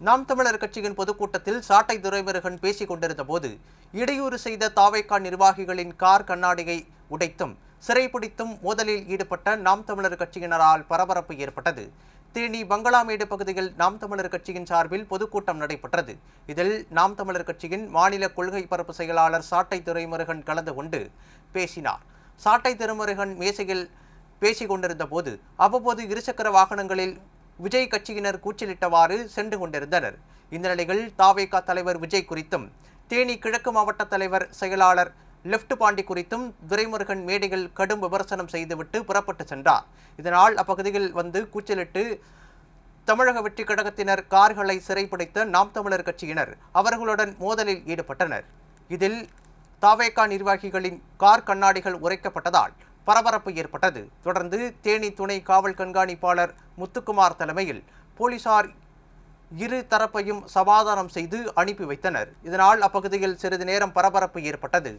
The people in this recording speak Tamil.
நாம் தமிழர் கட்சியின் பொதுக்கூட்டத்தில் சாட்டை துரைமுருகன் பேசிக் கொண்டிருந்த போது இடையூறு செய்த தாவைக்கா நிர்வாகிகளின் கார் கண்ணாடியை உடைத்தும் சிறைப்பிடித்தும் மோதலில் ஈடுபட்ட நாம் தமிழர் கட்சியினரால் பரபரப்பு ஏற்பட்டது. தேனி பங்களாமேடு பகுதியில் நாம் தமிழர் கட்சியின் சார்பில் பொதுக்கூட்டம் நடைபெற்றது. இதில் நாம் தமிழர் கட்சியின் மாநில கொள்கை பரப்பு செயலாளர் சாட்டை துரைமுருகன் கலந்து கொண்டு பேசினார். சாட்டை திருமுருகன் மேசையில் பேசிக் கொண்டிருந்த போது அவ்வப்போது இருசக்கர வாகனங்களில் விஜய் கட்சியினர் கூச்சலிட்டவாறு சென்று கொண்டிருந்தனர். இந்த நிலையில் தாவேகா தலைவர் விஜய் குறித்தும் தேனி கிழக்கு மாவட்ட தலைவர் செயலாளர் லெப்ட் பாண்டி குறித்தும் துரைமுருகன் மேடையில் கடும் விமர்சனம் செய்துவிட்டு புறப்பட்டு சென்றார். இதனால் அப்பகுதியில் வந்து கூச்சலிட்டு தமிழக வெற்றி கழகத்தினர் கார்களை சிறைப்பிடித்த நாம் தமிழர் கட்சியினர் அவர்களுடன் மோதலில் ஈடுபட்டனர். இதில் தாவேகா நிர்வாகிகளின் கார் கண்ணாடிகள் உரைக்கப்பட்டதால் பரபரப்பு ஏற்பட்டது. தொடர்ந்து தேனி துணை காவல் கண்காணிப்பாளர் முத்துக்குமார் தலைமையில் போலீசார் இரு தரப்பையும் சமாதானம் செய்து அனுப்பி வைத்தனர். இதனால் அப்பகுதியில் சிறிது நேரம் பரபரப்பு ஏற்பட்டது.